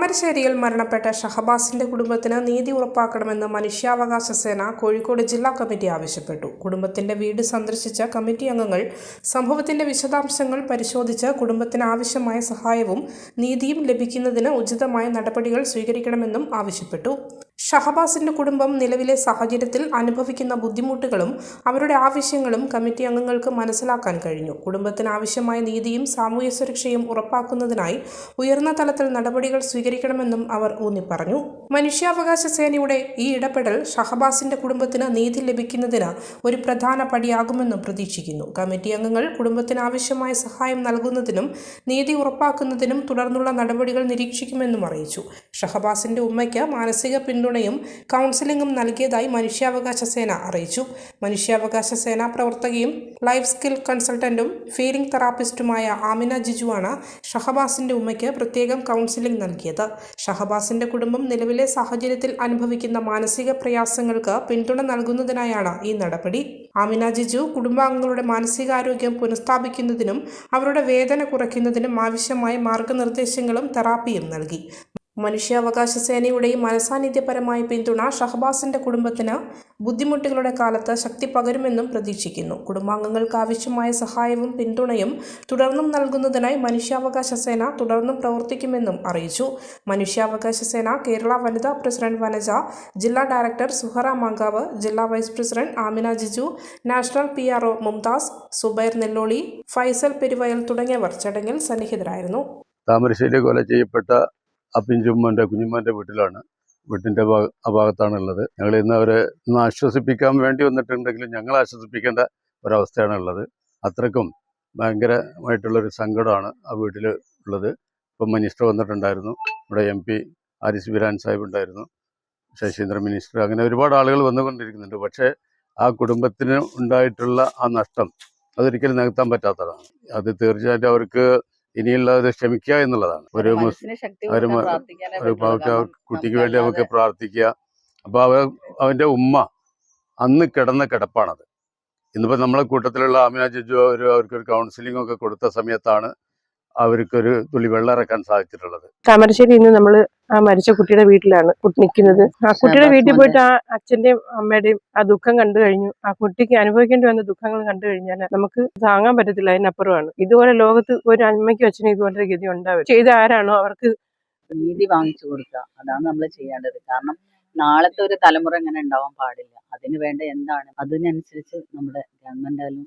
താമരശ്ശേരിയിൽ മരണപ്പെട്ട ഷഹബാസിന്റെ കുടുംബത്തിന് നീതി ഉറപ്പാക്കണമെന്ന് മനുഷ്യാവകാശ സേന കോഴിക്കോട് ജില്ലാ കമ്മിറ്റി ആവശ്യപ്പെട്ടു. കുടുംബത്തിന്റെ വീട് സന്ദർശിച്ച കമ്മിറ്റി അംഗങ്ങൾ സംഭവത്തിന്റെ വിശദാംശങ്ങൾ പരിശോധിച്ച് കുടുംബത്തിന് ആവശ്യമായ സഹായവും നീതിയും ലഭിക്കുന്നതിന് ഉചിതമായ നടപടികൾ സ്വീകരിക്കണമെന്നും ആവശ്യപ്പെട്ടു. ഷഹബാസിന്റെ കുടുംബം നിലവിലെ സാഹചര്യത്തിൽ അനുഭവിക്കുന്ന ബുദ്ധിമുട്ടുകളും അവരുടെ ആവശ്യങ്ങളും കമ്മിറ്റി അംഗങ്ങൾക്ക് മനസ്സിലാക്കാൻ കഴിഞ്ഞു. കുടുംബത്തിന് ആവശ്യമായ നീതിയും സാമൂഹ്യ സുരക്ഷയും ഉറപ്പാക്കുന്നതിനായി ഉയർന്ന തലത്തിൽ നടപടികൾ സ്വീകരിക്കണമെന്നും അവർ ഊന്നിപ്പറഞ്ഞു. മനുഷ്യാവകാശ സേനയുടെ ഈ ഇടപെടൽ ഷഹബാസിന്റെ കുടുംബത്തിന് നീതി ലഭിക്കുന്നതിന് ഒരു പ്രധാന പടിയാകുമെന്നും പ്രതീക്ഷിക്കുന്നു. കമ്മിറ്റി അംഗങ്ങൾ കുടുംബത്തിന് ആവശ്യമായ സഹായം നൽകുന്നതിനും നീതി ഉറപ്പാക്കുന്നതിനും തുടർന്നുള്ള നടപടികൾ നിരീക്ഷിക്കുമെന്നും അറിയിച്ചു. ഷഹബാസിന്റെ ഉമ്മയ്ക്ക് മാനസിക പിന്തുണയും കൗൺസിലിംഗും നൽകിയതായി മനുഷ്യാവകാശ സേന അറിയിച്ചു. മനുഷ്യാവകാശ സേനാ പ്രവർത്തകയും ലൈഫ് സ്കിൽ കൺസൾട്ടന്റും ഫീലിംഗ് തെറാപ്പിസ്റ്റുമായ ആമിന ജിജുവാണ് ഷഹബാസിന്റെ ഉമ്മയ്ക്ക് പ്രത്യേകം കൗൺസിലിംഗ് നൽകിയത്. ഷഹബാസിന്റെ കുടുംബം നിലവിലെ സാഹചര്യത്തിൽ അനുഭവിക്കുന്ന മാനസിക പ്രയാസങ്ങൾക്ക് പിന്തുണ നൽകുന്നതിനായാണ് ഈ നടപടി. ആമിന ജിജു കുടുംബാംഗങ്ങളുടെ മാനസികാരോഗ്യം പുനഃസ്ഥാപിക്കുന്നതിനും അവരുടെ വേദന കുറയ്ക്കുന്നതിനും ആവശ്യമായ മാർഗനിർദ്ദേശങ്ങളും തെറാപ്പിയും നൽകി. മനുഷ്യാവകാശ സേനയുടെയും മനസാന്നിധ്യപരമായ പിന്തുണ ഷഹബാസിന്റെ കുടുംബത്തിന് ബുദ്ധിമുട്ടുകളുടെ കാലത്ത് ശക്തി പകരുമെന്നും പ്രതീക്ഷിക്കുന്നു. കുടുംബാംഗങ്ങൾക്ക് ആവശ്യമായ സഹായവും പിന്തുണയും തുടർന്നും നൽകുന്നതിനായി മനുഷ്യാവകാശ സേന തുടർന്നും പ്രവർത്തിക്കുമെന്നും അറിയിച്ചു. മനുഷ്യാവകാശ സേന കേരള വനിതാ പ്രസിഡന്റ് വനജ ജില്ലാ ഡയറക്ടർ സുഹറ മാങ്കാവ് ജില്ലാ vice president Amina Jiju national P R O Mumtaz Zubair Nelloli Faisal Peruvayal തുടങ്ങിയവർ ചടങ്ങിൽ സന്നിഹിതരായിരുന്നു. താമരശ്ശേരി കൊല ചെയ്യപ്പെട്ട ആ പിഞ്ചുമ്മന്റെ കുഞ്ഞുമ്മന്റെ വീട്ടിലാണ്. വീട്ടിന്റെ ആ ഭാഗത്താണ് ഉള്ളത് ഞങ്ങൾ ഇന്ന് അവരെ ഒന്ന് ആശ്വസിപ്പിക്കാൻ വേണ്ടി വന്നിട്ടുണ്ടെങ്കിലും ഞങ്ങൾ ആശ്വസിപ്പിക്കേണ്ട ഒരവസ്ഥയാണ് ഉള്ളത് അത്രക്കും ഭയങ്കരമായിട്ടുള്ളൊരു സങ്കടമാണ് ആ വീട്ടിൽ ഉള്ളത്. ഇപ്പം മിനിസ്റ്റർ വന്നിട്ടുണ്ടായിരുന്നു. ഇവിടെ എം പി ആരിസ് ബിരാൻ സാഹിബ് ഉണ്ടായിരുന്നു. ശശീന്ദ്ര മിനിസ്റ്റർ. അങ്ങനെ ഒരുപാട് ആളുകൾ വന്നുകൊണ്ടിരിക്കുന്നുണ്ട്. പക്ഷേ ആ കുടുംബത്തിന് ഉണ്ടായിട്ടുള്ള ആ നഷ്ടം അതൊരിക്കലും നികത്താൻ പറ്റാത്തതാണ്. അത് തീർച്ചയായിട്ടും അവർക്ക് ഇനിയുള്ളത് ക്ഷമിക്കുക എന്നുള്ളതാണ്. ഒരു ഒരു കുട്ടിക്ക് വേണ്ടി നമുക്ക് പ്രാർത്ഥിക്കുക. അപ്പോൾ അവ അവന്റെ ഉമ്മ അന്ന് കിടന്ന കിടപ്പാണത്. ഇന്നിപ്പോൾ നമ്മളെ കൂട്ടത്തിലുള്ള ആമിന ജിജു ഒരു അവർക്കൊരു കൗൺസിലിംഗ് ഒക്കെ കൊടുത്ത സമയത്താണ് അവർക്കൊരു തുള്ളി വെള്ളം ഇറക്കാൻ സാധിച്ചിട്ടുള്ളത്. താമരശ്ശേരി ഇന്ന് നമ്മൾ ആ മരിച്ച കുട്ടിയുടെ വീട്ടിലാണ് നിൽക്കുന്നത്. ആ കുട്ടിയുടെ വീട്ടിൽ പോയിട്ട് ആ അച്ഛന്റെയും അമ്മയുടെയും ആ ദുഃഖം കണ്ടു കഴിഞ്ഞു. ആ കുട്ടിക്ക് അനുഭവിക്കേണ്ടി വന്ന ദുഃഖങ്ങൾ കണ്ടു കഴിഞ്ഞാൽ നമുക്ക് താങ്ങാൻ പറ്റത്തില്ല അതിനപ്പുറമാണ്. ഇതുപോലെ ലോകത്ത് ഒരു അമ്മയ്ക്കും അച്ഛനും ഇതുപോലൊരു ഗതി ഉണ്ടാവും ചെയ്ത ആരാണോ അവർക്ക് നീതി വാങ്ങിച്ചു കൊടുക്കുക. അതാണ് നമ്മൾ ചെയ്യേണ്ടത്. കാരണം നാളത്തെ ഒരു തലമുറ ഇങ്ങനെ ഉണ്ടാവാൻ പാടില്ല. അതിന് വേണ്ട എന്താണ്? അതിനനുസരിച്ച് നമ്മുടെ ഗവൺമെന്റ് ആയാലും